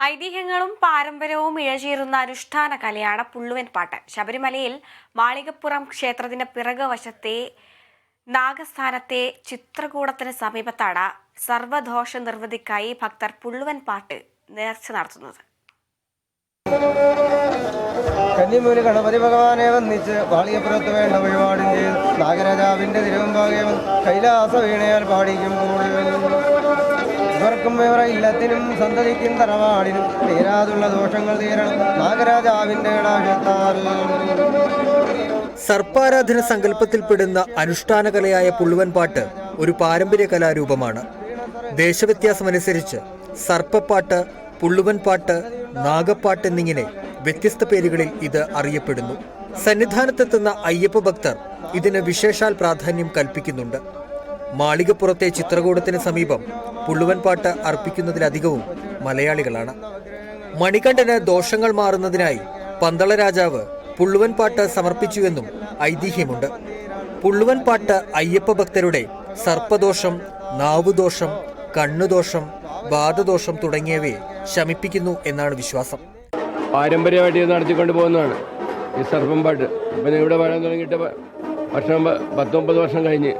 ഐതിഹ്യങ്ങളും പാരമ്പര്യവും ഇഴചേരുന്ന അനുഷ്ഠാന കലയാണ് പുള്ളുവൻ പാട്ട്. ശബരിമലയിൽ മാളികപ്പുറം ക്ഷേത്രത്തിന്റെ പിറകുവശത്തെ നാഗസ്ഥാനത്തെ ചിത്രകൂടത്തിന് സമീപത്താണ് സർവദോഷ നിർവൃതിക്കായി ഭക്തർ പുള്ളുവൻ പാട്ട് നേർച്ച നടത്തുന്നത്. കന്നിമൂൽ ഗണപതി ഭഗവാനെ വന്നിച്ച് വാളിയപ്പുറത്ത് വേണ്ട വഴിപാടും ചെയ്ത് നാഗരാജാവിന്റെ തിരുവമ്പാകെ കൈലാസ വീണയാൽ പാടിക്കുമ്പോൾ ഇവർക്കും ഇവരെ ഇല്ലത്തിനും സന്തതിക്കും തറവാടിനും തീരാതുള്ള ദോഷങ്ങൾ തീരണം. കടാക്ഷത്താൽ സർപ്പാരാധന സങ്കല്പത്തിൽപ്പെടുന്ന അനുഷ്ഠാന കലയായ പുള്ളുവൻപാട്ട് ഒരു പാരമ്പര്യ കലാരൂപമാണ്. ദേശവ്യത്യാസമനുസരിച്ച് സർപ്പപ്പാട്ട് പുള്ളുവൻ പാട്ട് നാഗപ്പാട്ട് എന്നിങ്ങനെ വ്യത്യസ്ത പേരുകളിൽ ഇത് അറിയപ്പെടുന്നു. സന്നിധാനത്തെത്തുന്ന അയ്യപ്പ ഭക്തർ ഇതിന് വിശേഷാൽ പ്രാധാന്യം കൽപ്പിക്കുന്നുണ്ട്. മാളികപ്പുറത്തെ ചിത്രകൂടത്തിന് സമീപം പുള്ളുവൻ പാട്ട് അർപ്പിക്കുന്നതിലധികവും മലയാളികളാണ്. മണികണ്ഠന് ദോഷങ്ങൾ മാറുന്നതിനായി പന്തള രാജാവ് പുള്ളുവൻ പാട്ട് സമർപ്പിച്ചുവെന്നും ഐതിഹ്യമുണ്ട്. പുള്ളുവൻ പാട്ട് അയ്യപ്പ ഭക്തരുടെ സർപ്പദോഷം നാവുദോഷം കണ്ണുദോഷം ബാധദോഷം തുടങ്ങിയവയെ ശമിപ്പിക്കുന്നു എന്നാണ് വിശ്വാസം. പാരമ്പര്യമായിട്ട് ഇത് നടത്തിക്കൊണ്ട് പോകുന്നതാണ് ഈ സർപ്പം പാട്ട്. ഇപ്പം ഇവിടെ വരാൻ തുടങ്ങിയിട്ട് വർഷം പത്തൊമ്പത് വർഷം കഴിഞ്ഞ്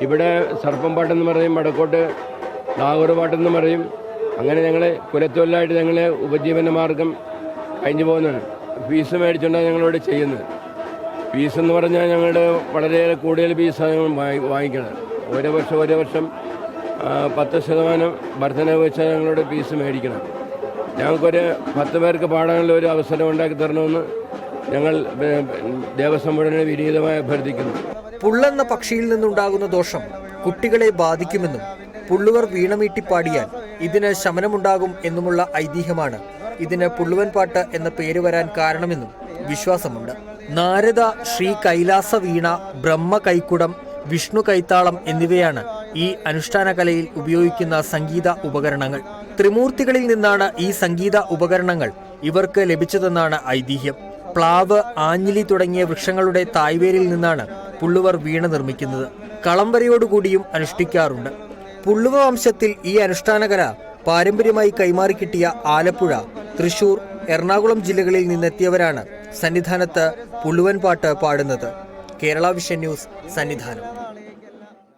ഇവിടെ സർപ്പം പാട്ടെന്ന് പറയും വടക്കോട്ട് നാഗൂർ പാട്ടെന്ന് പറയും. അങ്ങനെ ഞങ്ങൾ കുലത്തൊഴിലായിട്ട് ഞങ്ങൾ ഉപജീവന മാർഗം കഴിഞ്ഞു പോകുന്നതാണ്. ഫീസ് മേടിച്ചുകൊണ്ടാണ് ഞങ്ങളിവിടെ ചെയ്യുന്നത്. ഫീസ് എന്ന് പറഞ്ഞാൽ ഞങ്ങളുടെ വളരെയേറെ കൂടുതൽ ഫീസാണ് ഞങ്ങൾ വാങ്ങി- വാങ്ങിക്കുന്നത് ഓരോ വർഷം ഓരോ വർഷം പത്ത് ശതമാനം വർധനവ് വെച്ചാൽ ഞങ്ങളുടെ ഫീസ് മേടിക്കണം. ഞങ്ങൾക്കൊരു പത്ത് പേർക്ക് പാടാനുള്ള ഒരു അവസരം ഉണ്ടാക്കി തരണമെന്ന് ഞങ്ങൾ ദേവസ്വം ബോർഡിനെ വിനീതമായി അഭ്യർത്ഥിക്കുന്നു. പുള്ളെന്ന പക്ഷിയിൽ നിന്നുണ്ടാകുന്ന ദോഷം കുട്ടികളെ ബാധിക്കുമെന്നും പുള്ളുവർ വീണമീട്ടി പാടിയാൽ ഇതിന് ശമനമുണ്ടാകും എന്നുമുള്ള ഐതിഹ്യമാണ്. ഇതിന് പുള്ളുവൻ പാട്ട് എന്ന പേര് വരാൻ കാരണമെന്നും വിശ്വാസമുണ്ട്. നാരദ ശ്രീ കൈലാസ വീണ ബ്രഹ്മ കൈക്കുടം വിഷ്ണു കൈത്താളം എന്നിവയാണ് ഈ അനുഷ്ഠാന കലയിൽ ഉപയോഗിക്കുന്ന സംഗീത ഉപകരണങ്ങൾ. ത്രിമൂർത്തികളിൽ നിന്നാണ് ഈ സംഗീത ഉപകരണങ്ങൾ ഇവർക്ക് ലഭിച്ചതെന്നാണ് ഐതിഹ്യം. പ്ലാവ് ആഞ്ഞിലി തുടങ്ങിയ വൃക്ഷങ്ങളുടെ തായ്വേരിൽ നിന്നാണ് പുള്ളുവർ വീണ നിർമ്മിക്കുന്നത്. കളംവരയോടുകൂടിയും അനുഷ്ഠിക്കാറുണ്ട്. പുള്ളുവ വംശത്തിൽ ഈ അനുഷ്ഠാനകല പാരമ്പര്യമായി കൈമാറി കിട്ടിയ ആലപ്പുഴ തൃശൂർ എറണാകുളം ജില്ലകളിൽ നിന്നെത്തിയവരാണ് സന്നിധാനത്ത് പുള്ളുവൻ പാട്ട് പാടുന്നത്. Kerala vision news Sannidhanam.